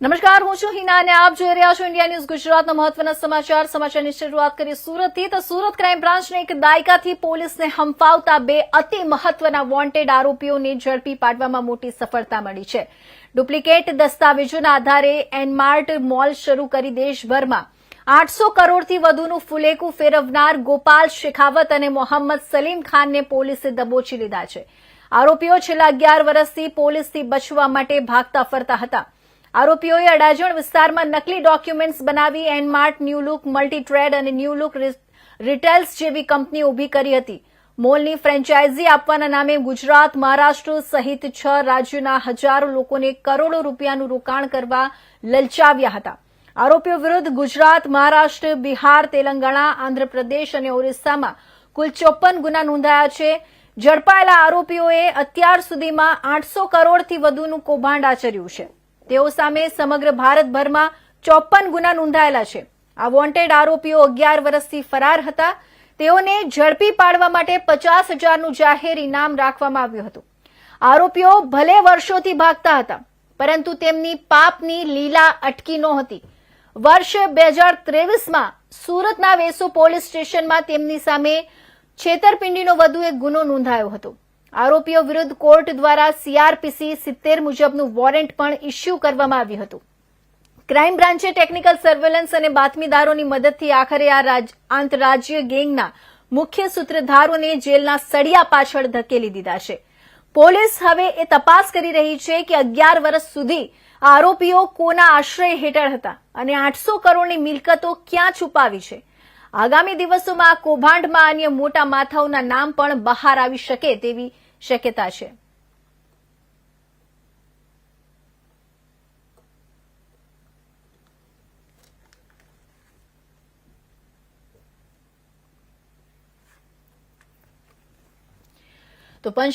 નમસ્કાર, હું છું હિના અને આપ જોઈ રહ્યા છો ઇન્ડિયા ન્યૂઝ ગુજરાતના મહત્વના સમાચાર. સમાચારની શરૂઆત કરીએ સુરતથી. તો સુરત ક્રાઇમ બ્રાન્ચને એક દાયકાથી પોલીસને હંફાવતા બે અતિ મહત્વના વોન્ટેડ આરોપીઓને ઝડપી પાડવામાં મોટી સફળતા મળી છે. ડુપ્લિકેટ દસ્તાવેજોના આધારે એનમાર્ટ મોલ શરૂ કરી દેશભરમાં. આઠસો કરોડથી વધુનું ફુલેકું ફેરવનાર ગોપાલ શેખાવત અને મોહમ્મદ સલીમ ખાનને પોલીસે દબોચી લીધા છે. આરોપીઓ છેલ્લા અગિયાર વર્ષથી પોલીસથી બચવા માટે ભાગતા ફરતા હતા. આરોપીઓએ અડાજણ વિસ્તારમાં નકલી ડોક્યુમેન્ટ્સ બનાવી N mart, new look multi trade અને ન્યૂ લુક રિટેલ્સ જેવી કંપની ઊભી કરી હતી. મોલની ફ્રેન્ચાઇઝી આપવાના નામે ગુજરાત, મહારાષ્ટ્ર સહિત છ રાજ્યોના હજારો લોકોને કરોડો રૂપિયાનું રોકાણ કરવા લલચાવ્યા હતા. આરોપીઓ વિરુદ્ધ ગુજરાત, મહારાષ્ટ્ર, બિહાર, તેલંગાણા, આંધ્રપ્રદેશ અને ઓરિસ્સામાં કુલ ચોપન ગુના નોંધાયા છે. ઝડપાયેલા આરોપીઓએ અત્યાર સુધીમાં આઠસો કરોડથી વધુનું કૌભાંડ આચર્યું છે. તેઓ સામે સમગ્ર ભારતભરમાં ચોપન ગુના નોંધાયેલા છે. આ વોન્ટેડ આરોપીઓ અગિયાર વર્ષથી ફરાર હતા. તેઓને ઝડપી પાડવા માટે પચાસ હજારનું જાહેર ઇનામ રાખવામાં આવ્યું હતું. આરોપીઓ ભલે વર્ષોથી ભાગતા હતા, પરંતુ તેમની પાપની લીલા અટકી નહોતી. વર્ષ બે હજાર ત્રેવીસમાં સુરતના વેસુ પોલીસ સ્ટેશનમાં તેમની સામે છેતરપિંડીનો વધુ એક ગુનો નોંધાયો હતો. આરોપીઓ વિરુદ્ધ કોર્ટ દ્વારા સીઆરપીસી સિત્તેર મુજબનું વોરંટ પણ ઇસ્યુ કરવામાં આવ્યું હતું. ક્રાઇમ બ્રાન્ચે ટેકનિકલ સર્વેલન્સ અને બાતમીદારોની મદદથી આખરે આ આંતરરાજ્ય ગેંગના મુખ્ય સૂત્રધારોને જેલના સળિયા પાછળ ધકેલી દીધા છે. પોલીસ હવે એ તપાસ કરી રહી છે કે અગિયાર વર્ષ સુધી આરોપીઓ કોના આશ્રય હેઠળ હતા અને આઠસો કરોડની મિલકતો ક્યાં છુપાવી છે. આગામી દિવસોમાં કૌભાંડમાં અન્ય મોટા માથાઓના નામ પણ બહાર આવી શકે તેવી શક્યતા છે. તો પંચમહાલ